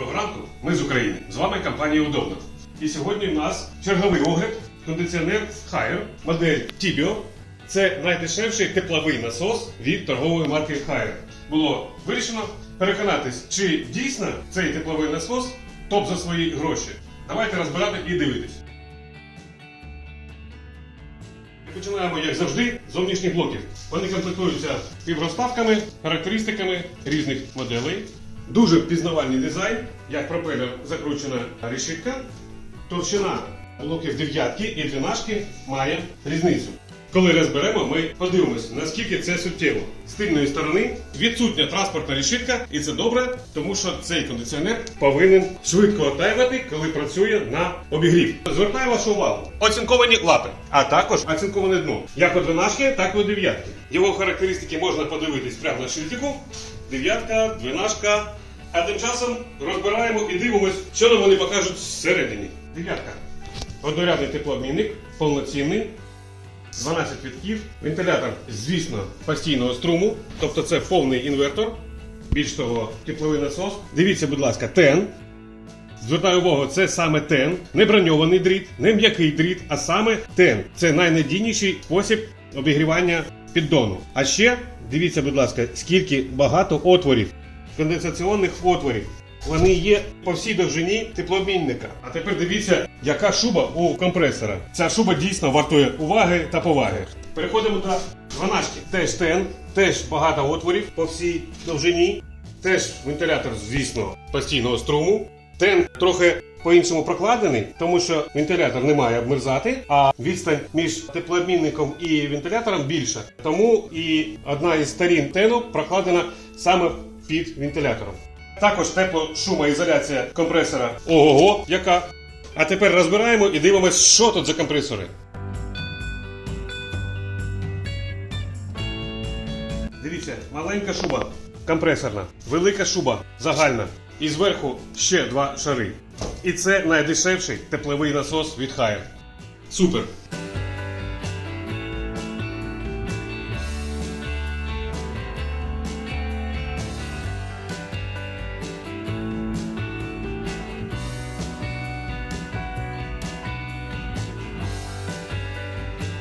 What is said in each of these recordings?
Доброго ранку, ми з України. З вами компанія Удобно. І сьогодні в нас черговий огляд кондиціонер Haier, модель Tibio. Це найдешевший тепловий насос від торгової марки Haier. Було вирішено переконатись, чи дійсно цей тепловий насос топ за свої гроші. Давайте розбирати і дивитись. Починаємо, як завжди, з зовнішніх блоків. Вони комплектуються співрозставками, характеристиками різних моделей. Дуже впізнавальний дизайн, як пропелер закручена решітка. Товщина блоків дев'ятки і дванашки має різницю. Коли розберемо, ми подивимося, наскільки це суттєво. З тильної сторони відсутня транспортна решітка, і це добре, тому що цей кондиціонер повинен швидко отаювати, коли працює на обігрів. Звертаю вашу увагу. Оцінковані лапи, а також оцінковане дно. Як у дванашки, так і у дев'ятки. Його характеристики можна подивитись прямо на шильдику. Дев'ятка, дванашка. А тим часом розбираємо і дивимось, що нам вони покажуть всередині. Дев'ятка. Однорядний теплообмінник, повноцінний. 12 вітків, вентилятор, звісно, постійного струму, тобто це повний інвертор. Більш того, тепловий насос. Дивіться, будь ласка, тен. Звертаю увагу, це саме тен, не броньований дріт, не м'який дріт, а саме тен. Це найнадійніший спосіб обігрівання піддону. А ще дивіться, будь ласка, скільки багато отворів, конденсаційних отворів. Вони є по всій довжині теплообмінника. А тепер дивіться, яка шуба у компресора. Ця шуба дійсно вартує уваги та поваги. Переходимо до 12. Теж тен, теж багато отворів по всій довжині. Теж вентилятор, звісно, постійного струму. Тен трохи по-іншому прокладений, тому що вентилятор не має обмерзати, а відстань між теплообмінником і вентилятором більша. Тому і одна із сторін тену прокладена саме під вентилятором. Також теплошумоізоляція компресора ого, яка. А тепер розбираємо і дивимося, що тут за компресори. Дивіться, маленька шуба компресорна, велика шуба загальна. І зверху ще два шари. І це найдешевший тепловий насос від Haier. Супер!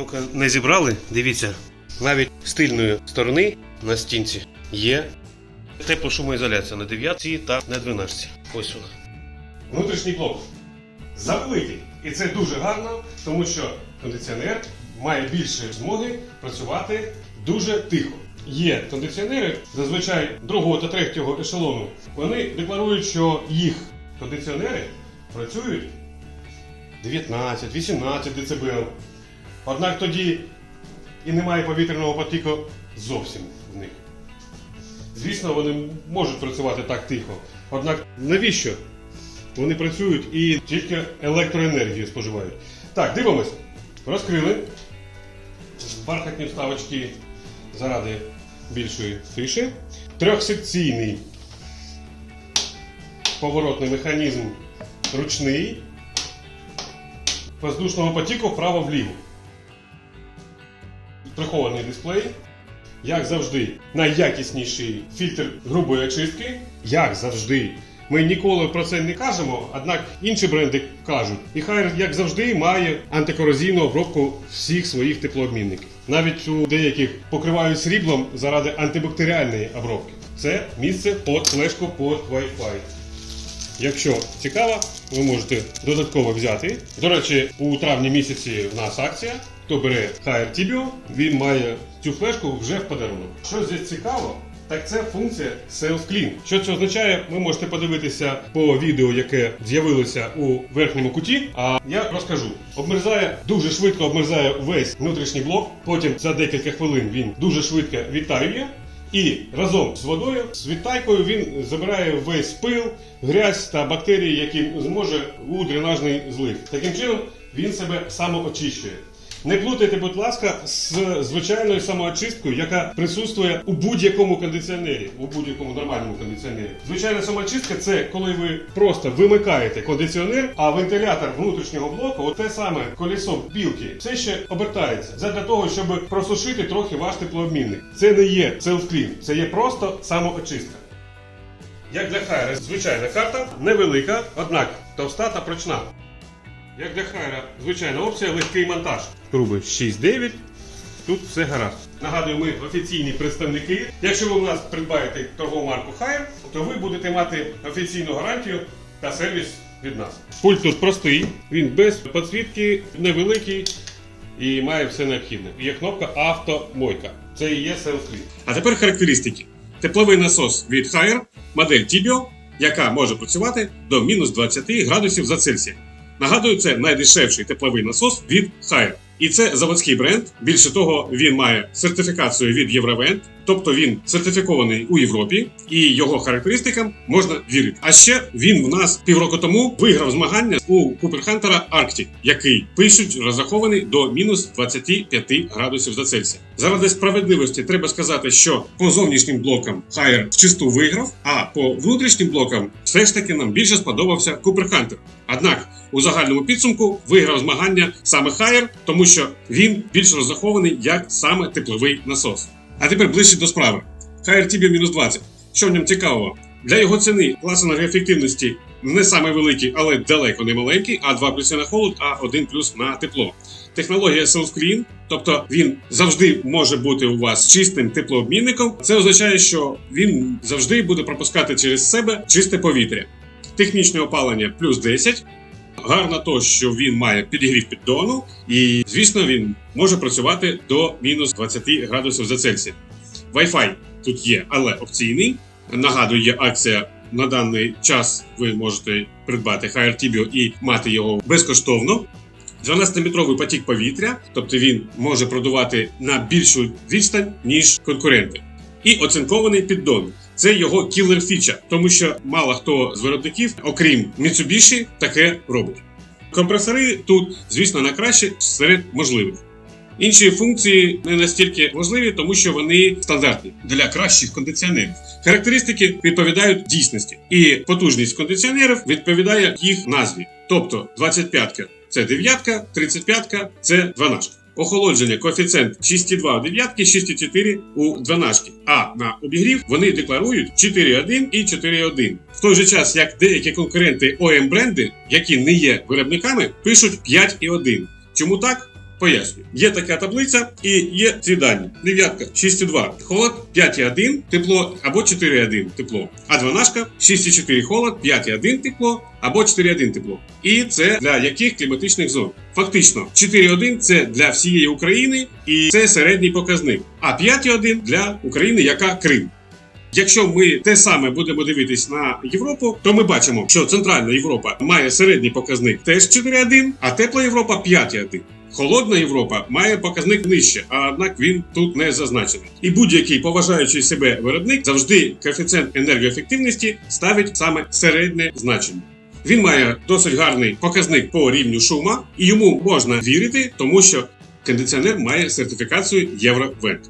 Поки не зібрали, дивіться, навіть з тильної сторони на стінці є теплошумоізоляція на 9 та на 12. Ось вона. Внутрішній блок заплитий. І це дуже гарно, тому що кондиціонер має більше змоги працювати дуже тихо. Є кондиціонери, зазвичай другого та третього ешелону. Вони декларують, що їх кондиціонери працюють 19-18 дБ. Однак тоді і немає повітряного потіку зовсім в них. Звісно, вони можуть працювати так тихо. Однак навіщо? Вони працюють і тільки електроенергію споживають. Так, дивимось. Розкрили. Бархатні вставочки заради більшої тиші. Трьохсекційний поворотний механізм ручний. Воздушного потіку вправо-вліво. Прихований дисплей. Як завжди, найякісніший фільтр грубої очистки. Як завжди. Ми ніколи про це не кажемо, однак інші бренди кажуть. І хай, як завжди, має антикорозійну обробку всіх своїх теплообмінників. Навіть у деяких покривають сріблом заради антибактеріальної обробки. Це місце під флешку під Wi-Fi. Якщо цікаво, ви можете додатково взяти. До речі, у травні місяці в нас акція. Хто бере Haier він має цю флешку вже в подарунок. Що здесь цікаво, так це функція Self Clean. Що це означає, ви можете подивитися по відео, яке з'явилося у верхньому куті. А я розкажу. Обмерзає дуже швидко обмерзає весь внутрішній блок. Потім за декілька хвилин він дуже швидко відтаює. І разом з водою, з відтайкою він забирає весь пил, грязь та бактерії, які зможе у дренажний злив. Таким чином він себе самоочищує. Не плутайте, будь ласка, з звичайною самоочисткою, яка присутствує у будь-якому кондиціонері, у будь-якому нормальному кондиціонері. Звичайна самоочистка це коли ви просто вимикаєте кондиціонер, а вентилятор внутрішнього блоку, от те саме колесо білки, все ще обертається задля того, щоб просушити трохи ваш теплообмінник. Це не є self-clean, це є просто самоочистка. Як для Хайра, звичайна карта, невелика, однак товста та прочна. Як для Хайра, звичайна опція, легкий монтаж. Труби 6-9, тут все гаразд. Нагадую, ми офіційні представники. Якщо ви у нас придбаєте торгову марку Хайр, то ви будете мати офіційну гарантію та сервіс від нас. Пульт тут простий, він без підсвітки, невеликий і має все необхідне. Є кнопка автомойка. Це і є селфлі. А тепер характеристики. Тепловий насос від Haier, модель Tibio, яка може працювати до мінус 20 градусів за Цельсія. Нагадую, це найдешевший тепловий насос від Haier. І це заводський бренд. Більше того, він має сертифікацію від Євровент, тобто він сертифікований у Європі, і його характеристикам можна вірити. А ще він в нас півроку тому виграв змагання у Куперхантера Arctic, який пишуть розрахований до мінус 25 градусів за Цельсія. Заради справедливості треба сказати, що по зовнішнім блокам Haier вчисту виграв, а по внутрішнім блокам все ж таки нам більше сподобався Куперхантер. Однак у загальному підсумку виграв змагання саме Haier, тому що він більш розрахований як саме тепловий насос. А тепер ближче до справи. Tibio мінус 20. Що в ньому цікавого? Для його ціни клас енергоефективності не саме великий, але далеко не маленький, а 2 плюси на холод, а 1 плюс на тепло. Технологія Self-Clean, тобто він завжди може бути у вас чистим теплообмінником. Це означає, що він завжди буде пропускати через себе чисте повітря. Технічне опалення плюс 10. Гарно то, що він має підігрів піддону, і звісно, він може працювати до мінус 20 градусів за Цельсія. Wi-Fi тут є, але опційний. Нагадую, є акція. На даний час ви можете придбати Haier Tibio і мати його безкоштовно. 12-метровий потік повітря, тобто він може продувати на більшу відстань, ніж конкуренти. І оцинкований піддон. Це його кілер фіча, тому що мало хто з виробників, окрім Mitsubishi, таке робить. Компресори тут, звісно, на краще серед можливих. Інші функції не настільки важливі, тому що вони стандартні для кращих кондиціонерів. Характеристики відповідають дійсності, і потужність кондиціонерів відповідає їх назві. Тобто 25-ка це 9, 35 це 12. Охолодження коефіцієнт 6,2 у 9, 6,4 у 12. А на обігрів вони декларують 4,1 і 4,1. В той же час, як деякі конкуренти ОМ бренди, які не є виробниками, пишуть 5,1. Чому так? Пояснюю. Є така таблиця і є ці дані. Дев'ятка 6,2 холод, 5,1 тепло або 4,1 тепло. А 12 6,4 холод, 5,1 тепло або 4,1 тепло. І це для яких кліматичних зон? Фактично, 4,1 це для всієї України і це середній показник. А 5,1 для України, яка Крим. Якщо ми те саме будемо дивитись на Європу, то ми бачимо, що Центральна Європа має середній показник теж 4,1, а тепла Європа 5,1. Холодна Європа має показник нижче, а однак він тут не зазначений. І будь-який поважаючий себе виробник завжди коефіцієнт енергоефективності ставить саме середнє значення. Він має досить гарний показник по рівню шума, і йому можна вірити, тому що кондиціонер має сертифікацію Євровент.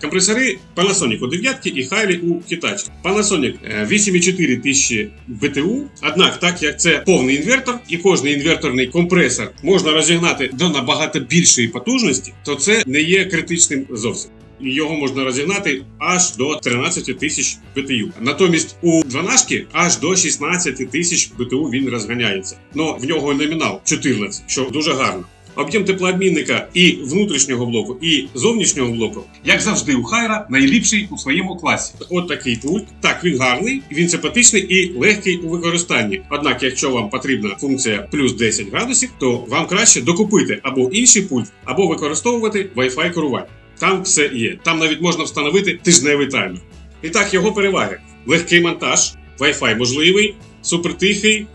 Компресори Panasonic у 9 і Хайлі у Hitachi. Panasonic е, 8,4 тисячі БТУ. Однак, так як це повний інвертор, і кожний інверторний компресор можна розігнати до набагато більшої потужності, то це не є критичним зовсім. Його можна розігнати аж до 13 тисяч БТУ. Натомість у 12 аж до 16 тисяч БТУ він розганяється. Но в нього номінал 14, що дуже гарно. Об'єм теплообмінника і внутрішнього блоку, і зовнішнього блоку, як завжди, у Хайра найліпший у своєму класі. От такий пульт. Так, він гарний, він симпатичний і легкий у використанні. Однак, якщо вам потрібна функція плюс 10 градусів, то вам краще докупити або інший пульт, або використовувати Wi-Fi керування. Там все є. Там навіть можна встановити тижневий таймер. І так, його переваги: легкий монтаж, Wi-Fi можливий, супертихий,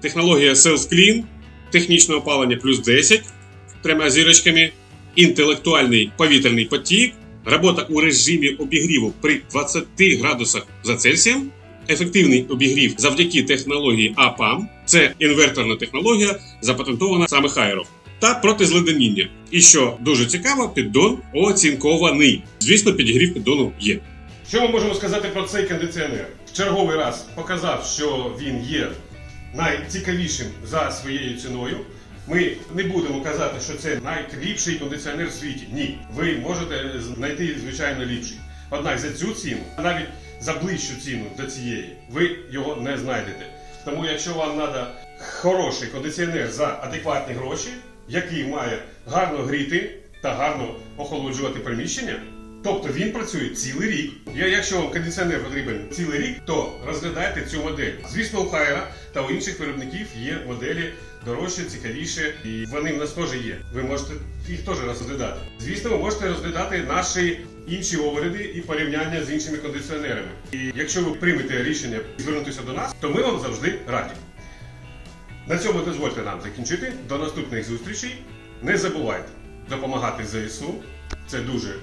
технологія Self-Clean, технічне опалення плюс 10 трьома зірочками, інтелектуальний повітряний потік, робота у режимі обігріву при 20 градусах за Цельсієм, ефективний обігрів завдяки технології АПАМ, це інверторна технологія, запатентована саме Хайров, та протизледеніння. І що дуже цікаво, піддон оцінкований. Звісно, підігрів піддону є. Що ми можемо сказати про цей кондиціонер? В черговий раз показав, що він є найцікавішим за своєю ціною. Ми не будемо казати, що це найліпший кондиціонер в світі. Ні, ви можете знайти звичайно ліпший. Однак за цю ціну а навіть за ближчу ціну до цієї, ви його не знайдете. Тому якщо вам треба хороший кондиціонер за адекватні гроші, який має гарно гріти та гарно охолоджувати приміщення, тобто він працює цілий рік. Я, якщо вам кондиціонер потрібен цілий рік, то розглядайте цю модель. Звісно, у Хайра та у інших виробників є моделі дорожче, цікавіше, і вони в нас теж є. Ви можете їх теж розглядати. Звісно, ви можете розглядати наші інші огляди і порівняння з іншими кондиціонерами. І якщо ви приймете рішення звернутися до нас, то ми вам завжди раді. На цьому дозвольте нам закінчити. До наступних зустрічей. Не забувайте допомагати ЗСУ. Це дуже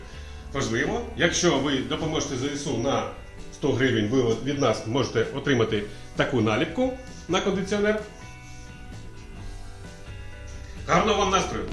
важливо. Якщо ви допоможете ЗСУ на 100 гривень, ви від нас можете отримати таку наліпку на кондиціонер. Гарного вам настрою!